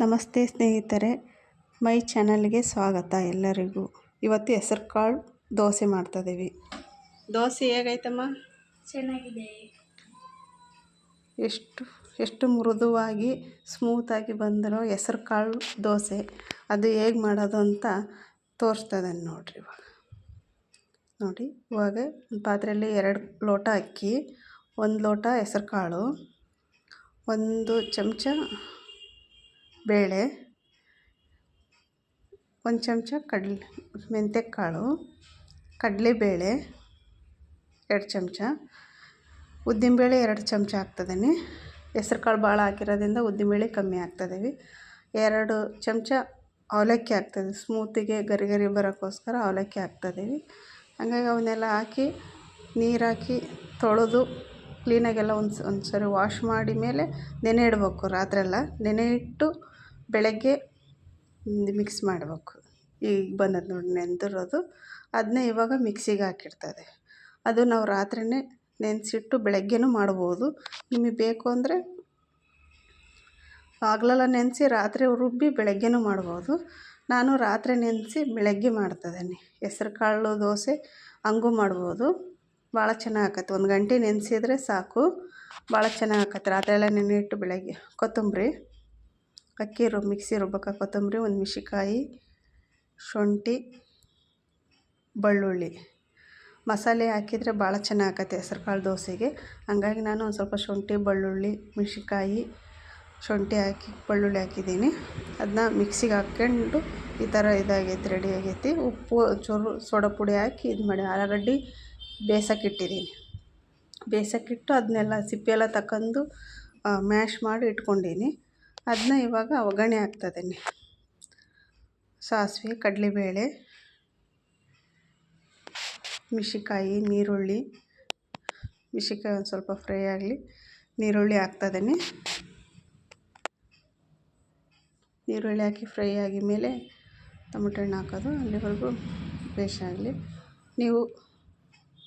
ನಮಸ್ತೆ ಸ್ನೇಹಿತರೆ ಮೈ ಚಾನಲ್ಗೆ ಸ್ವಾಗತ ಎಲ್ಲರಿಗೂ. ಇವತ್ತು ಹೆಸರು ಕಾಳು ದೋಸೆ ಮಾಡ್ತಾಯಿದ್ದೀವಿ. ದೋಸೆ ಹೇಗೈತಮ್ಮ? ಚೆನ್ನಾಗಿದೆ. ಎಷ್ಟು ಎಷ್ಟು ಮೃದುವಾಗಿ ಸ್ಮೂತಾಗಿ ಬಂದಿರೋ ಹೆಸರು ಕಾಳು ದೋಸೆ. ಅದು ಹೇಗೆ ಮಾಡೋದು ಅಂತ ತೋರಿಸ್ತದೆ ನೋಡಿರಿ ಇವಾಗ. ನೋಡಿ ಇವಾಗ ಒಂದು ಪಾತ್ರೆಯಲ್ಲಿ ಎರಡು ಲೋಟ ಅಕ್ಕಿ ಒಂದು ಲೋಟ ಹೆಸರು ಕಾಳು ಒಂದು ಚಮಚ ಬೇಳೆ, ಒಂದು ಚಮಚ ಕಡಲೆ ಮೆಂತ್ಯ ಕಾಳು ಕಡಲೆಬೇಳೆ ಎರಡು ಚಮಚ, ಉದ್ದಿನಬೇಳೆ ಎರಡು ಚಮಚ ಹಾಕ್ತದೇನೆ ಹೆಸ್ರು ಕಾಳು ಭಾಳ ಹಾಕಿರೋದ್ರಿಂದ ಉದ್ದಿನಬೇಳೆ ಕಮ್ಮಿ ಹಾಕ್ತಿದ್ದೀವಿ ಎರಡು ಚಮಚ ಅವಲಕ್ಕಿ ಹಾಕ್ತದೆ ಸ್ಮೂತಿಗೆ ಗರಿ ಗರಿ ಬರೋಕ್ಕೋಸ್ಕರ ಅವಲಕ್ಕಿ ಹಾಕ್ತದೆ ಹಂಗಾಗಿ ಅವನ್ನೆಲ್ಲ ಹಾಕಿ ನೀರು ಹಾಕಿ ತೊಳೆದು ಕ್ಲೀನಾಗೆಲ್ಲ ಒಂದು ಒಂದು ಸರಿ ವಾಶ್ ಮಾಡಿ ಮೇಲೆ ನೆನೆ ಇಡಬೇಕು ರಾತ್ರೆಲ್ಲ. ನೆನೆ ಇಟ್ಟು ಬೆಳಗ್ಗೆ ಮಿಕ್ಸ್ ಮಾಡಬೇಕು. ಈಗ ಬಂದದ್ದು ನೋಡಿ ನೆಂದಿರೋದು. ಅದನ್ನೇ ಇವಾಗ ಮಿಕ್ಸಿಗೆ ಹಾಕಿರ್ತದೆ ಅದು ನಾವು ರಾತ್ರಿಯೇ ನೆನೆಸಿಟ್ಟು ಬೆಳಗ್ಗೆನೂ ಮಾಡ್ಬೋದು. ನಿಮಗೆ ಬೇಕು ಅಂದರೆ ಹಗ್ಲೆಲ್ಲ ನೆನೆಸಿ ರಾತ್ರಿ ರುಬ್ಬಿ ಬೆಳಗ್ಗೆನೂ ಮಾಡ್ಬೋದು. ನಾನು ರಾತ್ರಿ ನೆನೆಸಿ ಬೆಳಗ್ಗೆ ಮಾಡ್ತಾಯಿದ್ದೀನಿ ಹೆಸ್ರು ಕಾಳು, ದೋಸೆ ಹಂಗೂ ಮಾಡ್ಬೋದು. ಭಾಳ ಚೆನ್ನಾಗಿ ಆಕತ್ತೆ ಒಂದು ಗಂಟೆ ನೆನೆಸಿದ್ರೆ ಸಾಕು. ಭಾಳ ಚೆನ್ನಾಗಿ ಆಕತ್ತೆ ರಾತ್ರಿಯೆಲ್ಲ ನೆನೆ ಇಟ್ಟು ಬೆಳಗ್ಗೆ. ಕೊತ್ತಂಬರಿ. ಅಕ್ಕಿ ರುಬ್ಬಿ ಮಿಕ್ಸಿ, ರುಬ್ಬಕ್ಕೆ, ಕೊತ್ತಂಬರಿ, ಒಂದು ಮೆಣ್ಸಿನ್ಕಾಯಿ ಶುಂಠಿ, ಬೆಳ್ಳುಳ್ಳಿ. ಮಸಾಲೆ ಹಾಕಿದರೆ ಭಾಳ ಚೆನ್ನಾಗತ್ತೆ ಹೆಸ್ರು ಕಾಳು ದೋಸೆಗೆ. ಹಂಗಾಗಿ ನಾನು ಒಂದು ಸ್ವಲ್ಪ ಶುಂಠಿ, ಬೆಳ್ಳುಳ್ಳಿ ಮೆಣ್ಸಿನ್ಕಾಯಿ ಶುಂಠಿ ಹಾಕಿ, ಬೆಳ್ಳುಳ್ಳಿ ಹಾಕಿದ್ದೀನಿ. ಅದನ್ನ ಮಿಕ್ಸಿಗೆ ಹಾಕ್ಕೊಂಡು ಈ ಥರ ಇದಾಗೈತೆ, ರೆಡಿ ಆಗೈತಿ. ಉಪ್ಪು, ಚೂರು ಸೋಡಾ ಪುಡಿ ಹಾಕಿ ಇದು ಮಾಡಿ, ಆಲೂಗಡ್ಡೆ ಬೇಯಿಸೋಕ್ಕಿಟ್ಟಿದ್ದೀನಿ ಬೇಯಿಸೋಕ್ಕಿಟ್ಟು ಅದನ್ನೆಲ್ಲ ಸಿಪ್ಪೆ ಎಲ್ಲ ತಗೊಂಡು ಮ್ಯಾಶ್ ಮಾಡಿ ಇಟ್ಕೊಂಡೀನಿ. ಅದನ್ನ ಇವಾಗ ಒಗ್ಗರಣೆ ಹಾಕ್ತದೇನೆ ಸಾಸಿವೆ, ಕಡಲೆಬೇಳೆ, ಮಿಶಿಕಾಯಿ, ನೀರುಳ್ಳಿ. ಮೆಣ್ಸಿನ್ಕಾಯಿ ಒಂದು ಸ್ವಲ್ಪ ಫ್ರೈ ಆಗಲಿ, ನೀರುಳ್ಳಿ ಹಾಕ್ತದೇನೆ. ಈರುಳ್ಳಿ ಹಾಕಿ ಫ್ರೈ ಆಗಿದ ಮೇಲೆ ಟೊಮೆಟೊ ಹಣ್ಣು ಹಾಕೋದು, ಅಲ್ಲಿವರೆಗೂ ಆಗಲಿ. ನೀವು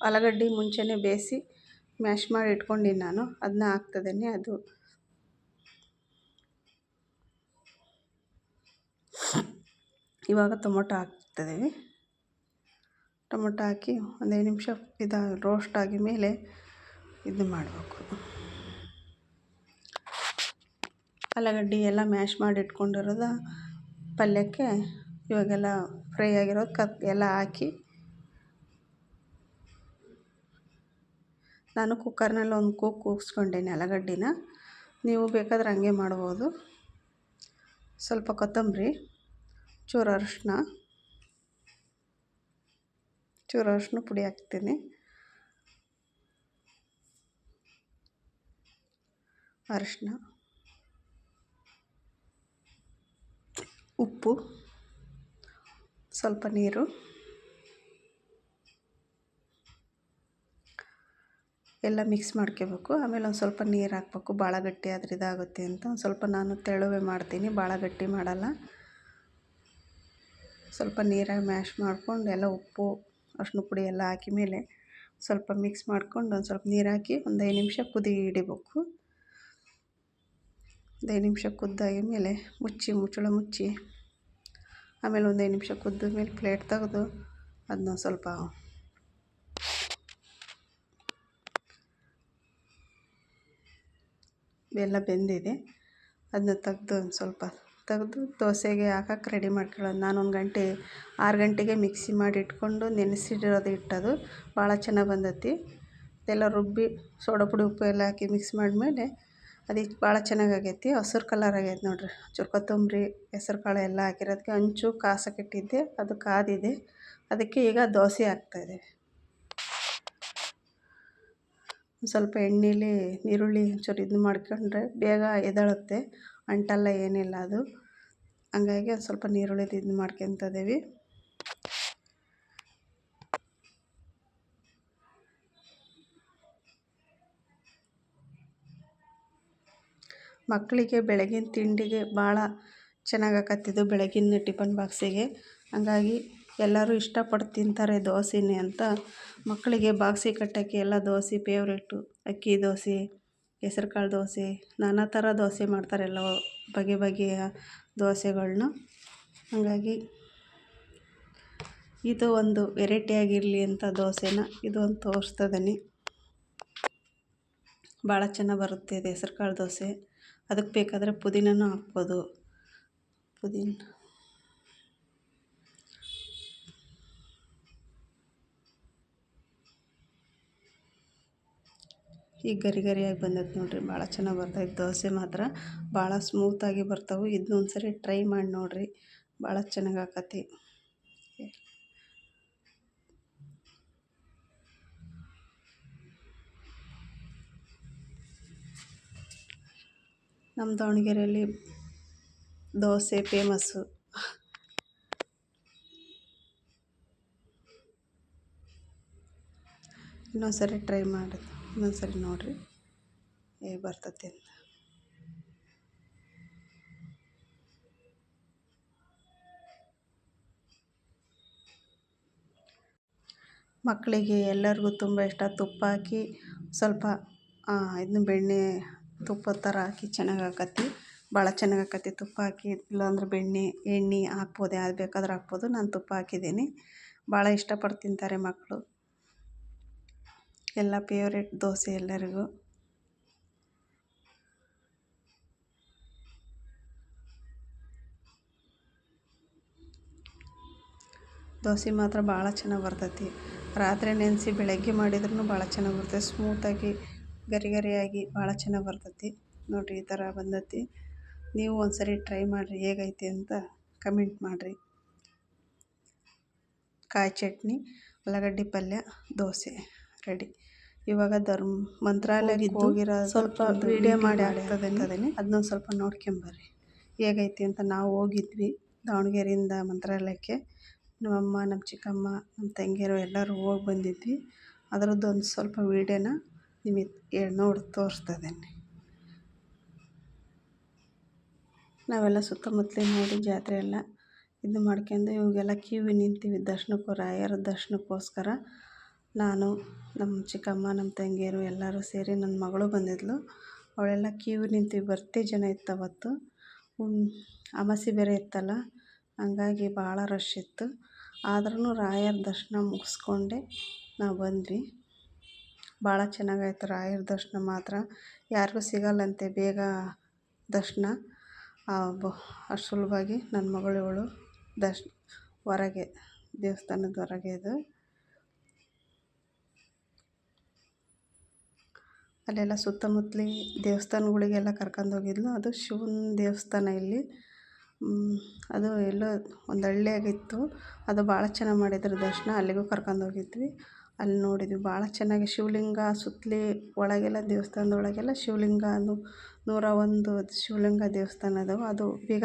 ಆಲೂಗಡ್ಡೆ ಮುಂಚೆನೇ ಬೇಯಿಸಿ ಮ್ಯಾಶ್ ಮಾಡಿ ಇಟ್ಕೊಂಡಿನಿ ನಾನು. ಅದನ್ನ ಹಾಕ್ತದೇನೆ. ಅದು ಇವಾಗ ಟೊಮೊಟೊ ಹಾಕ್ತಿದ್ದೀವಿ. ಟೊಮೊಟೊ ಹಾಕಿ ಒಂದು ಐದು ನಿಮಿಷ ಇದು ರೋಸ್ಟ್ ಆಗಿದ ಮೇಲೆ ಇದು ಮಾಡಬೇಕು. ಆಲೂಗಡ್ಡೆ ಎಲ್ಲ ಮ್ಯಾಶ್ ಮಾಡಿ ಇಟ್ಕೊಂಡಿರೋದು ಪಲ್ಯಕ್ಕೆ ಇವಾಗೆಲ್ಲ ಫ್ರೈ ಆಗಿರೋದು ಕತ್ ಎಲ್ಲ ಹಾಕಿ ನಾನು ಕುಕ್ಕರ್ನಲ್ಲಿ ಒಂದು ಕೂಗ್ ಕೂಗಿಸ್ಕೊಂಡೇನೆ ಆಲೂಗಡ್ಡಿನ. ನೀವು ಬೇಕಾದ್ರೆ ಹಂಗೆ ಮಾಡ್ಬೋದು. ಸ್ವಲ್ಪ ಕೊತ್ತಂಬರಿ ಚೂರು ಅರಿಶಿನ ಚೂರು ಅರಿಶಿನ ಪುಡಿ ಹಾಕ್ತೀನಿ. ಅರಿಶಿನ ಉಪ್ಪು ಸ್ವಲ್ಪ ನೀರು. ಎಲ್ಲ ಮಿಕ್ಸ್ ಮಾಡ್ಕೋಬೇಕು. ಆಮೇಲೆ ಒಂದು ಸ್ವಲ್ಪ ನೀರು ಹಾಕ್ಬೇಕು. ಭಾಳ ಗಟ್ಟಿ ಆದರೆ ಇದಾಗುತ್ತೆ ಅಂತ. ಒಂದು ಸ್ವಲ್ಪ ನಾನು ತೆಳುವೆ ಮಾಡ್ತೀನಿ. ಭಾಳ ಗಟ್ಟಿ ಮಾಡಲ್ಲ. ಸ್ವಲ್ಪ ನೀರಾಗಿ ಮ್ಯಾಶ್ ಮಾಡ್ಕೊಂಡು ಎಲ್ಲ ಉಪ್ಪು, ಅರ್ಶಿನ ಪುಡಿ ಎಲ್ಲ ಹಾಕಿ ಮೇಲೆ ಸ್ವಲ್ಪ ಮಿಕ್ಸ್ ಮಾಡ್ಕೊಂಡು ಒಂದು ಸ್ವಲ್ಪ ನೀರು ಹಾಕಿ ಒಂದು ಐದು ನಿಮಿಷ ಕುದಿ ಹಿಡಿಬೇಕು ಒಂದು ಐದು ನಿಮಿಷ ಕುದ್ದಾಗಿ ಮೇಲೆ ಮುಚ್ಚಿ, ಮುಚ್ಚಳ ಮುಚ್ಚಿ ಆಮೇಲೆ ಒಂದು ಐದು ನಿಮಿಷ ಕುದ್ದ ಮೇಲೆ ಪ್ಲೇಟ್ ತೆಗೆದು ಅದನ್ನ ಸ್ವಲ್ಪ ಎಲ್ಲ ಬೆಂದಿದೆ. ಅದನ್ನ ತೆಗ್ದು ಒಂದು ಸ್ವಲ್ಪ ತೆಗ್ದು ದೋಸೆಗೆ ಹಾಕಕ್ಕೆ ರೆಡಿ ಮಾಡ್ಕೊಳ್ಳೋದು. ನಾನು ಒಂದು ಗಂಟೆ, ಆರು ಗಂಟೆಗೆ ಮಿಕ್ಸಿ ಮಾಡಿ ಇಟ್ಕೊಂಡು ನೆನೆಸಿಡಿರೋದು ಇಟ್ಟದು. ಭಾಳ ಚೆನ್ನಾಗಿ ಬಂದತಿ. ಎಲ್ಲ ರುಬ್ಬಿ ಸೋಡಾ ಪುಡಿ, ಉಪ್ಪು ಎಲ್ಲ ಹಾಕಿ ಮಿಕ್ಸ್ ಮಾಡಿದ್ಮೇಲೆ ಅದು ಭಾಳ ಚೆನ್ನಾಗಿ ಆಗೈತಿ. ಹಸ್ರು ಕಲರ್ ಆಗೈತೆ ನೋಡಿರಿ. ಚೂರು ಕೊತ್ತಂಬರಿ ಹೆಸ್ರು ಕಾಳು ಎಲ್ಲ ಹಾಕಿರೋದಕ್ಕೆ ಹಂಚು ಕಾಸಕ್ಕಿಟ್ಟಿದ್ದೆ ಅದು ಕಾದಿದೆ. ಅದಕ್ಕೆ ಈಗ ದೋಸೆ ಹಾಕ್ತಾಯಿದ್ದೀವಿ ಸ್ವಲ್ಪ ಎಣ್ಣೆಲಿ ಈರುಳ್ಳಿ ಒಂಚೂರು ಇದು ಮಾಡ್ಕೊಂಡ್ರೆ ಬೇಗ ಎದ್ದೇಳುತ್ತೆ ಅಂಟಲ್ಲ ಏನಿಲ್ಲ ಅದು. ಹಂಗಾಗಿ ಒಂದು ಸ್ವಲ್ಪ ನೀರುಳ್ಳಿದು ಇದು ಮಾಡ್ಕೊತ ಮಕ್ಕಳಿಗೆ ಬೆಳಗಿನ ತಿಂಡಿಗೆ ಭಾಳ ಚೆನ್ನಾಗಿ ಆಕತ್ತಿದ್ದು ಬೆಳಗಿನ ಟಿಫನ್ ಬಾಕ್ಸಿಗೆ. ಹಂಗಾಗಿ ಎಲ್ಲರೂ ಇಷ್ಟಪಟ್ಟು ತಿಂತಾರೆ ದೋಸೆನೇ ಅಂತ. ಮಕ್ಕಳಿಗೆ ಬಾಕ್ಸಿಗೆ ಕಟ್ಟೋಕ್ಕೆ ಎಲ್ಲ ದೋಸೆ ಪೇವ್ರೇಟು ಅಕ್ಕಿ ದೋಸೆ ಹೆಸ್ರು ಕಾಳು ದೋಸೆ, ನಾನಾ ಥರ ದೋಸೆ ಮಾಡ್ತಾರೆ ಎಲ್ಲ ಬಗೆ ಬಗೆಯ ದೋಸೆಗಳನ್ನ ಹಾಗಾಗಿ ಇದು ಒಂದು ವೆರೈಟಿ ಆಗಿರಲಿ ಅಂತ ದೋಸೆನ ಇದು ಒಂದು ತೋರಿಸ್ತದನಿ. ಭಾಳ ಚೆನ್ನಾಗಿ ಬರುತ್ತೆ ಇದು ಹೆಸ್ರು ಕಾಳು ದೋಸೆ. ಅದಕ್ಕೆ ಬೇಕಾದರೆ ಪುದೀನನೂ ಹಾಕ್ಬೋದು. ಪುದೀನ. ಈಗ ಗರಿ ಗರಿಯಾಗಿ ಬಂದೈತೆ ನೋಡಿರಿ ಭಾಳ ಚೆನ್ನಾಗಿ ಬರ್ತೈತೆ. ದೋಸೆ ಮಾತ್ರ ಭಾಳ ಸ್ಮೂತಾಗಿ ಬರ್ತಾವೆ. ಇದನ್ನ ಒಂದು ಸರಿ ಟ್ರೈ ಮಾಡಿ ನೋಡಿರಿ ಭಾಳ ಚೆನ್ನಾಗಿ ಆಕತಿ. ನಮ್ಮ ದಾವಣಗೆರೆಯಲ್ಲಿ ದೋಸೆ ಫೇಮಸ್ಸು ಇನ್ನೊಂದು ಸರಿ ಟ್ರೈ ಮಾಡಿ ಇನ್ನೊಂದು ಸರಿ ನೋಡಿರಿ. ಹೇಗೆ ಬರ್ತತಿ ಅಂತ. ಮಕ್ಕಳಿಗೆ ಎಲ್ಲರಿಗೂ ತುಂಬ ಇಷ್ಟ. ತುಪ್ಪ ಹಾಕಿ ಸ್ವಲ್ಪ ಇದನ್ನ ಬೆಣ್ಣೆ ತುಪ್ಪದ ಥರ ಹಾಕಿ ಚೆನ್ನಾಗಿ ಹಾಕತ್ತಿ. ಭಾಳ ಚೆನ್ನಾಗಿ ಹಾಕತ್ತಿ. ತುಪ್ಪ ಹಾಕಿ, ಇಲ್ಲಾಂದ್ರೆ ಬೆಣ್ಣೆ, ಎಣ್ಣೆ ಹಾಕ್ಬೋದು. ಯಾವ್ದು ಬೇಕಾದ್ರೂ ಹಾಕ್ಬೋದು. ನಾನು ತುಪ್ಪ ಹಾಕಿದ್ದೀನಿ. ಭಾಳ ಇಷ್ಟಪಟ್ಟು ತಿಂತಾರೆ ಮಕ್ಕಳು ಎಲ್ಲ ಫೇವ್ರೇಟ್ ದೋಸೆ ಎಲ್ಲರಿಗೂ. ದೋಸೆ ಮಾತ್ರ ಭಾಳ ಚೆನ್ನಾಗಿ ಬರ್ತೈತಿ. ರಾತ್ರಿ ನೆನೆಸಿ ಬೆಳಗ್ಗೆ ಮಾಡಿದ್ರೂ ಭಾಳ ಚೆನ್ನಾಗಿ ಬರ್ತೈತಿ. ಸ್ಮೂತಾಗಿ ಗರಿ ಗರಿಯಾಗಿ ಭಾಳ ಚೆನ್ನಾಗಿ ಬರ್ತೈತಿ. ನೋಡಿರಿ ಈ ಥರ ಬಂದತಿ. ನೀವು ಒಂದ್ಸರಿ ಟ್ರೈ ಮಾಡಿರಿ ಹೇಗೈತಿ ಅಂತ ಕಮೆಂಟ್ ಮಾಡಿರಿ. ಕಾಯಿ ಚಟ್ನಿ, ಉಳ್ಳಾಗಡ್ಡಿ ಪಲ್ಯ, ದೋಸೆ ರೆಡಿ ಇವಾಗ ಧರ್ಮ ಮಂತ್ರಾಲಯಕ್ಕೆ ಹೋಗಿರೋ ಸ್ವಲ್ಪ ವೀಡಿಯೋ ಮಾಡಿ ಆಗ್ತದೆ ಅದನ್ನೊಂದು ಸ್ವಲ್ಪ ನೋಡ್ಕೊಂಬರ್ರಿ. ಹೇಗೈತಿ ಅಂತ ನಾವು ಹೋಗಿದ್ವಿ ದಾವಣಗೆರೆಯಿಂದ ಮಂತ್ರಾಲಯಕ್ಕೆ. ನಮ್ಮಮ್ಮ ನಮ್ಮ ಚಿಕ್ಕಮ್ಮ ನಮ್ಮ ತಂಗಿಯರು ಎಲ್ಲರೂ ಹೋಗಿ ಬಂದಿದ್ವಿ. ಅದರದ್ದೊಂದು ಸ್ವಲ್ಪ ವೀಡಿಯೋನ ನಿಮಗೆ ಹೇಳಿ ನೋಡಿ ತೋರಿಸ್ತದೇನೆ ನಾವೆಲ್ಲ ಸುತ್ತಮುತ್ತಲೇ ನೋಡಿ ಜಾತ್ರೆ ಎಲ್ಲ ಇದು ಮಾಡ್ಕೊಂಡು ಇವಾಗೆಲ್ಲ ಕ್ಯೂ ನಿಂತೀವಿ. ದರ್ಶನಕ್ಕೂ ರಾಯರ ದರ್ಶನಕ್ಕೋಸ್ಕರ ನಾನು ನಮ್ಮ ಚಿಕ್ಕಮ್ಮ ನಮ್ಮ ತಂಗಿಯರು ಎಲ್ಲರೂ ಸೇರಿ ನನ್ನ ಮಗಳು ಬಂದಿದ್ಳು ಅವಳೆಲ್ಲ ಕ್ಯೂ ನಿಂತು ಬರ್ತೇ ಜನ ಇತ್ತು ಅವತ್ತು. ಅಮಾಸೆ ಬೇರೆ ಇತ್ತಲ್ಲ, ಹಂಗಾಗಿ ಭಾಳ ರಶ್ ಇತ್ತು. ಆದ್ರೂ ರಾಯರ ದರ್ಶನ ಮುಗಿಸ್ಕೊಂಡೆ ನಾವು ಬಂದ್ವಿ. ಭಾಳ ಚೆನ್ನಾಗಾಯ್ತು ರಾಯರ ದರ್ಶನ ಮಾತ್ರ. ಯಾರಿಗೂ ಸಿಗಲ್ಲಂತೆ ಬೇಗ ದರ್ಶನ. ಅಷ್ಟು ಸುಲಭವಾಗಿ ನನ್ನ ಮಗಳು ಇವಳು ದರ್ಶ್, ಹೊರಗೆ, ದೇವಸ್ಥಾನದ ಹೊರಗೆ ಇದು. ಅಲ್ಲೆಲ್ಲ ಸುತ್ತಮುತ್ತಲಿ ದೇವಸ್ಥಾನಗಳಿಗೆಲ್ಲ ಕರ್ಕೊಂಡೋಗಿದ್ಲು ಅದು ಶಿವನ ದೇವಸ್ಥಾನ ಇಲ್ಲಿ. ಅದು ಎಲ್ಲೋ ಒಂದು ಹಳ್ಳಿಯಾಗಿತ್ತು. ಅದು ಭಾಳ ಚೆನ್ನಾಗಿ ಮಾಡಿದ್ರು ದರ್ಶನ. ಅಲ್ಲಿಗೂ ಕರ್ಕೊಂಡೋಗಿದ್ವಿ ಅಲ್ಲಿ ನೋಡಿದ್ವಿ ಭಾಳ ಚೆನ್ನಾಗಿ ಶಿವಲಿಂಗ ಸುತ್ತಲಿ ಒಳಗೆಲ್ಲ ದೇವಸ್ಥಾನದೊಳಗೆಲ್ಲ ಶಿವಲಿಂಗ ಅದು ನೂರ ಒಂದು ಶಿವಲಿಂಗ ದೇವಸ್ಥಾನ ಅದಾವೆ. ಅದು ಬೀಗ